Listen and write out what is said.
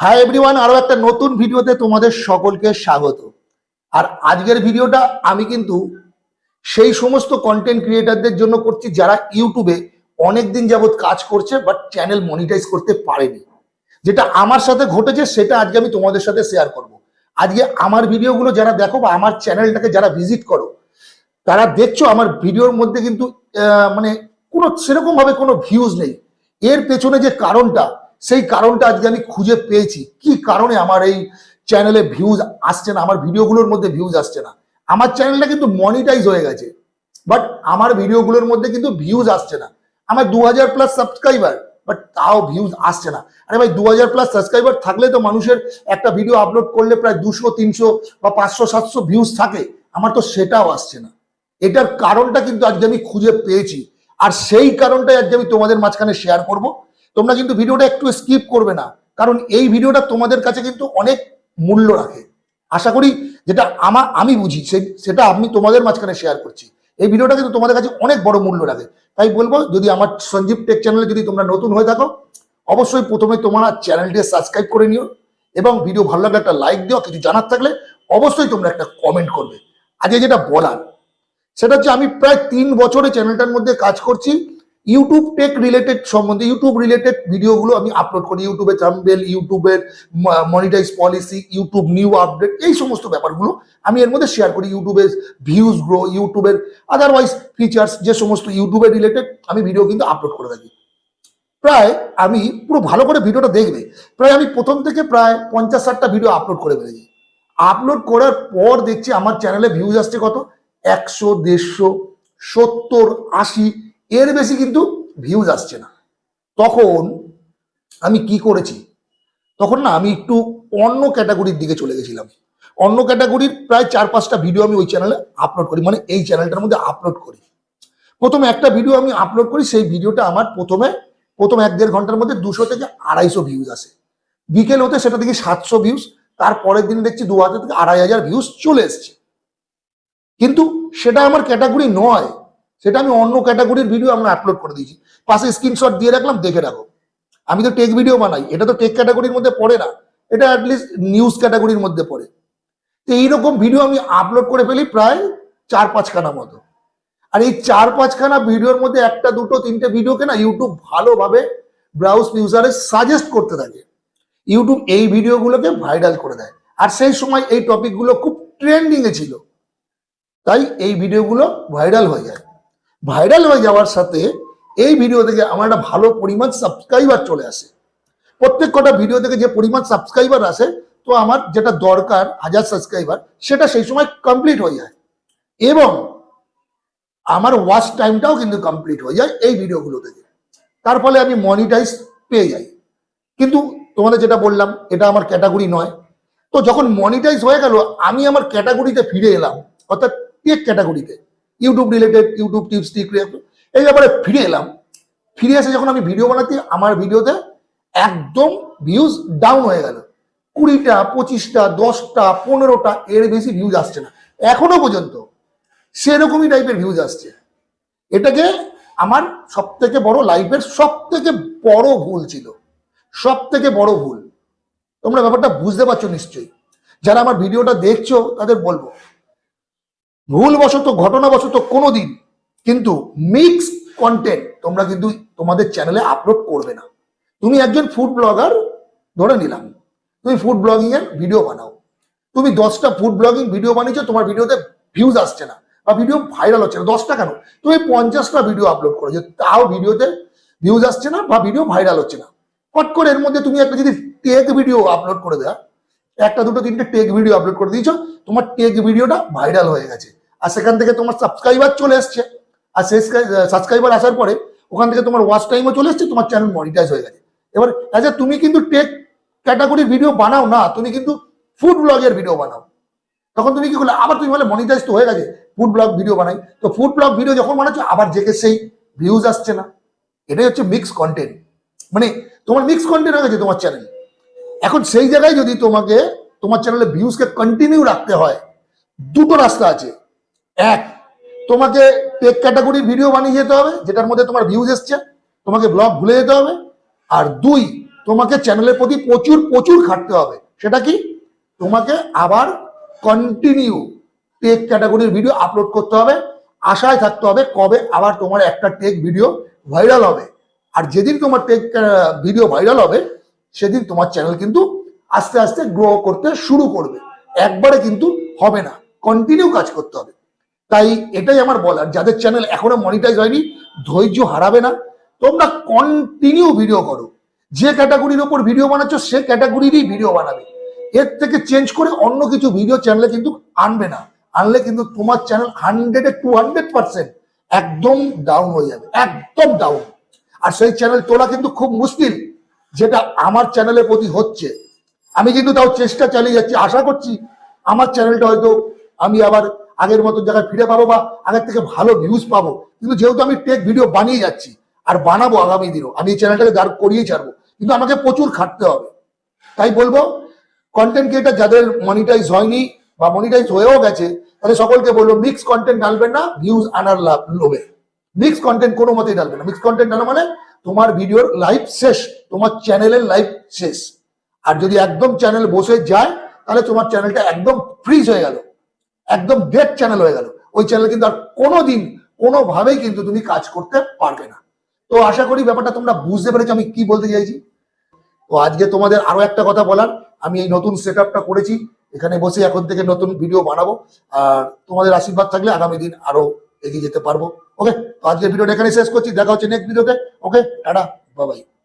Hi everyone আরও একটা নতুন ভিডিওতে তোমাদের সকলকে স্বাগত। আর আজকের ভিডিওটা আমি কিন্তু সেই সমস্ত কন্টেন্ট ক্রিয়েটারদের জন্য করছি যারা ইউটিউবে অনেক দিন যাবত কাজ করছে বাট চ্যানেল মনিটাইজ করতে পারেনি। যেটা আমার সাথে ঘটেছে সেটা আজকে আমি তোমাদের সাথে শেয়ার করব। আজকে আমার ভিডিওগুলো যারা দেখো বা আমার চ্যানেলটাকে যারা ভিজিট করো, তারা দেখছ আমার ভিডিওর মধ্যে কিন্তু মানে কোনো সেরকমভাবে কোনো ভিউজ নেই। এর পেছনে যে কারণটা সেই কারণটা আজকে আমি খুঁজে পেয়েছি। কি কারণে আমার এই চ্যানেলে ভিউজ আসছে না? আমার ভিডিওগুলোর মধ্যে ভিউজ আসছে না? আমার চ্যানেলটা কিন্তু মনিটাইজ হয়ে গেছে। বাট আমার ভিডিওগুলোর মধ্যে কিন্তু ভিউজ আসছে না। আমার দু হাজার প্লাস সাবস্ক্রাইবার বাট তাও ভিউজ আসছে না। আরে ভাই দু হাজার প্লাস সাবস্ক্রাইবার থাকলে তো মানুষের একটা ভিডিও আপলোড করলে প্রায় দুশো, তিনশো বা পাঁচশো, সাতশো ভিউজ থাকে। আমার তো সেটাও আসছে না। এটার কারণটা কিন্তু আজকে আমি খুঁজে পেয়েছি। আর সেই কারণটাই আজকে আমি তোমাদের মাঝখানে শেয়ার করব। তোমরা কিন্তু ভিডিওটা একটু স্কিপ করবে না। কারণ এই ভিডিওটা তোমাদের কাছে কিন্তু অনেক মূল্য রাখে। আশা করি যেটা আমার আমি বুঝি সেটা আমি তোমাদের মাঝখানে শেয়ার করছি। এই ভিডিওটা কিন্তু তোমাদের কাছে অনেক বড় মূল্য রাখে। তাই বলব, যদি আমার সঞ্জীব টেক চ্যানেলে যদি তোমরা নতুন হয়ে থাকো, অবশ্যই প্রথমে তোমরা চ্যানেলটি সাবস্ক্রাইব করে নিও এবং ভিডিও ভালো লাগলে একটা লাইক দিও। কিছু জানার থাকলে অবশ্যই তোমরা একটা কমেন্ট করবে। আজকে যেটা বলার, সেটা হচ্ছে আমি প্রায় তিন বছরে চ্যানেলটার মধ্যে কাজ করছি। ইউটিউব টেক রিলেটেড সম্বন্ধে ইউটিউব রিলেটেড ভিডিওগুলো আমি আপলোড করি। ইউটিউবে থাম্বেল ইউটিউবের monetize policy YouTube new update এই সমস্ত ব্যাপারগুলো আমি এর মধ্যে শেয়ার করি। ইউটিউবের ভিউজ গ্রো ইউটিউবের আদারওয়াইজ ফিচার্স যে সমস্ত ইউটিউবে রিলেটেড আমি ভিডিও কিন্তু আপলোড করে থাকি। প্রায় আমি পুরো ভালো করে ভিডিওটা দেখবে। প্রায় আমি প্রথম থেকে প্রায় পঞ্চাশ ষাটটা ভিডিও আপলোড করে ফেলেছি। আপলোড করার পর দেখছি আমার চ্যানেলে ভিউজ আসছে কত? একশো, দেড়শো, সত্তর, আশি এর বেশি কিন্তু ভিউজ আসছে না। তখন আমি কি করেছি? তখন না আমি একটু অন্য ক্যাটাগরির দিকে চলে গেছিলাম। অন্য ক্যাটাগরির প্রায় চার পাঁচটা ভিডিও আমি ওই চ্যানেলে আপলোড করি মানে এই চ্যানেলটার মধ্যে আপলোড করি। প্রথমে একটা ভিডিও আমি আপলোড করি, সেই ভিডিওটা আমার প্রথমে, প্রথম এক দেড় ঘণ্টার মধ্যে দুশো থেকে আড়াইশো ভিউজ আসে। বিকেল হতে সেটা দেখি সাতশো ভিউজ তার পরের দিন দেখছি দু হাজার থেকে আড়াই হাজার ভিউজ চলে এসছে। কিন্তু সেটা আমার ক্যাটাগরি নয়। সেটা আমি অন্য ক্যাটাগরির ভিডিও আমরা আপলোড করে দিয়েছি। পাশে স্ক্রিনশট দিয়ে রাখলাম, দেখে রাখো। আমি তো টেক ভিডিও বানাই, এটা তো টেক ক্যাটাগরির মধ্যে পড়ে না। এটা অ্যাটলিস্ট নিউজ ক্যাটাগরির মধ্যে পড়ে। তো এইরকম ভিডিও আমি আপলোড করে ফেলি প্রায় চার পাঁচখানা মতো। আর এই চার পাঁচখানা ভিডিওর মধ্যে একটা, দুটো, তিনটে ভিডিওকে না ইউটিউব ভালোভাবে ব্রাউজ ইউজারে সাজেস্ট করতে থাকে। ইউটিউব এই ভিডিওগুলোকে ভাইরাল করে দেয়। আর সেই সময় এই টপিকগুলো খুব ট্রেন্ডিংয়ে ছিল। তাই এই ভিডিওগুলো ভাইরাল হয়ে যায়। ভাইরাল হয়ে যাওয়ার সাথে এই ভিডিও থেকে আমার একটা ভালো পরিমাণ সাবস্ক্রাইবার চলে আসে। প্রত্যেক কটা ভিডিও থেকে যে পরিমাণ সাবস্ক্রাইবার আসে, তো আমার যেটা দরকার, হাজার সাবস্ক্রাইবার সেটা সেই সময় কমপ্লিট হয়ে যায়। এবং আমার ওয়াচ টাইমটাও কিন্তু কমপ্লিট হয়ে যায় এই ভিডিওগুলো থেকে। তার ফলে আমি মনিটাইজ পেয়ে যাই। কিন্তু তোমাদের যেটা বললাম, এটা আমার ক্যাটাগরি নয়। তো যখন মনিটাইজ হয়ে গেল, আমি আমার ক্যাটাগরিতে ফিরে এলাম, অর্থাৎ টেক ক্যাটাগরিতে YouTube related YouTube tips tricks এই ব্যাপারে ফিরে এলাম। ফিরে এসে যখন আমি ভিডিও বানাচ্ছি, আমার ভিডিওতে একদম ভিউজ ডাউন হয়ে গেল। কুড়িটা, পঁচিশটা, দশটা, পনেরোটা, এর বেশি ভিউজ আসছে না। এখনও পর্যন্ত সেরকমই টাইপের ভিউজ আসছে। এটাকে আমার সব থেকে বড় লাইফের সব থেকে বড় ভুল ছিল। সব থেকে বড় ভুল। তোমরা ব্যাপারটা বুঝতে পারছ নিশ্চয়ই। যারা আমার ভিডিওটা দেখছ, তাদের বলব ভুলবশত, ঘটনাবশত কোনোদিন কিন্তু মিক্স কন্টেন্ট তোমরা কিন্তু তোমাদের চ্যানেলে আপলোড করবে না। তুমি একজন ফুড ব্লগার ধরে নিলাম। তুমি ফুড ব্লগিং এর ভিডিও বানাও। তুমি দশটা ফুড ব্লগিং ভিডিও বানিয়েছো, তোমার ভিডিওতে ভিউজ আসছে না বা ভিডিও ভাইরাল হচ্ছে না। দশটা কেন? তুমি পঞ্চাশটা ভিডিও আপলোড করেছ তাও ভিডিওতে ভিউজ আসছে না বা ভিডিও ভাইরাল হচ্ছে না। হট করে এর মধ্যে তুমি একটা যদি টেক ভিডিও আপলোড করে দেয়া একটা দুটো তিনটে টেক ভিডিও আপলোড করে দিয়েছ, তোমার টেক ভিডিওটা ভাইরাল হয়ে গেছে। আর সেখান থেকে তোমার সাবস্ক্রাইবার চলে এসছে। আর সেই সাবস্ক্রাইবার আসার পরে ওখান থেকে তোমার ওয়াচ টাইমও চলে এসছে, তোমার চ্যানেল মনিটাইজ হয়ে গেছে। এবার অ্যাজ তুমি কিন্তু টেক ক্যাটাগরির ভিডিও বানাও না, তুমি কিন্তু ফুড ব্লগের ভিডিও বানাও। তখন তুমি কি করলে, আবার তুমি বলে মনিটাইজ তো হয়ে গেছে ফুড ব্লগ ভিডিও বানাই। তো ফুড ব্লগ ভিডিও যখন বানাচ্ছ, আবার জেগে সেই ভিউজ আসছে না। এটাই হচ্ছে মিক্স কন্টেন্ট মানে তোমার মিক্স কন্টেন্ট হয়ে গেছে তোমার চ্যানেল এখন সেই জায়গায় যদি তোমাকে, তোমার চ্যানেলে ভিউজকে কন্টিনিউ রাখতে হয়, দুটো রাস্তা আছে। এক, তোমাকে টেক ক্যাটাগরির ভিডিও বানিয়ে যেতে হবে, যেটার মধ্যে তোমার ভিউজ এসছে, তোমাকে ব্লগ ভুলে যেতে হবে। আর দুই, তোমাকে চ্যানেলের প্রতি প্রচুর প্রচুর খাটতে হবে। সেটা কি? তোমাকে আবার কন্টিনিউ টেক ক্যাটাগরির ভিডিও আপলোড করতে হবে। আশায় থাকতে হবে কবে আবার তোমার একটা টেক ভিডিও ভাইরাল হবে। আর যেদিন তোমার টেক ভিডিও ভাইরাল হবে সেদিন তোমার চ্যানেল কিন্তু আস্তে আস্তে গ্রো করতে শুরু করবে। একবারে কিন্তু হবে না কন্টিনিউ কাজ করতে হবে। তাই এটাই আমার বলার, যাদের চ্যানেল এখনও মনিটাইজ হয়নি, ধৈর্য হারাবে না। তোমরা কন্টিনিউ ভিডিও করো। যে ক্যাটাগরির ওপর ভিডিও বানাচ্ছ, সে ক্যাটাগরিরই ভিডিও বানাবে। এর থেকে চেঞ্জ করে অন্য কিছু ভিডিও চ্যানেলে কিন্তু আনবে না। আনলে কিন্তু তোমার চ্যানেল হান্ড্রেডে টু হান্ড্রেড পার্সেন্ট একদম ডাউন হয়ে যাবে, একদম ডাউন আর সেই চ্যানেল তোলা কিন্তু খুব মুশকিল। যেটা আমার চ্যানেলের প্রতি হচ্ছে। আমি কিন্তু তাও চেষ্টা চালিয়ে যাচ্ছি। আশা করছি আমার চ্যানেলটা হয়তো আমি আবার আগের মতো জায়গায় ফিরে পাবো বা আগের থেকে ভালো ভিউজ পাবো। কিন্তু যেহেতু আমি টেক ভিডিও বানিয়ে যাচ্ছি আর বানাবো আগামী দিনও, আমি এই চ্যানেলটাকে দাঁড় করিয়ে ছাড়বো, কিন্তু আমাকে প্রচুর খাটতে হবে। তাই বলব কন্টেন্ট ক্রিয়েটার যাদের মনিটাইজ হয়নি বা মনিটাইজ হয়েও গেছে তাহলে সকলকে বলব মিক্স কন্টেন্ট ডালবেন না ভিউজ আনার লাভ লোভে। মিক্স কন্টেন্ট কোনো মতেই ডালবে না। মিক্স কন্টেন্ট ডালা মানে তোমার ভিডিওর লাইভ শেষ। তোমার চ্যানেলের লাইভ শেষ। আর যদি একদম চ্যানেল বসে যায়, তাহলে তোমার চ্যানেলটা একদম ফ্রিজ হয়ে গেল। একদম ডেড চ্যানেল হয়ে গেল। ওই চ্যানেল কিন্তু আর কোনোদিন, কোনোভাবেই কিন্তু তুমি কাজ করতে পারবে না। তো আশা করি ব্যাপারটা তোমরা বুঝতে পেরেছ, আমি কি বলতে চাইছি? তো আজকে তোমাদের আরও একটা কথা বলার, আমি এই নতুন সেট করেছি। এখানে বসে এখন থেকে নতুন ভিডিও বানাবো। আর তোমাদের আশীর্বাদ থাকলে আগামী দিন আরও এগিয়ে যেতে পারব। ওকে আজকে ভিডিওটা এখানে শেষ করছি। দেখা হচ্ছে নেক্সট ভিডিওতে ওকে টাটা বাবাই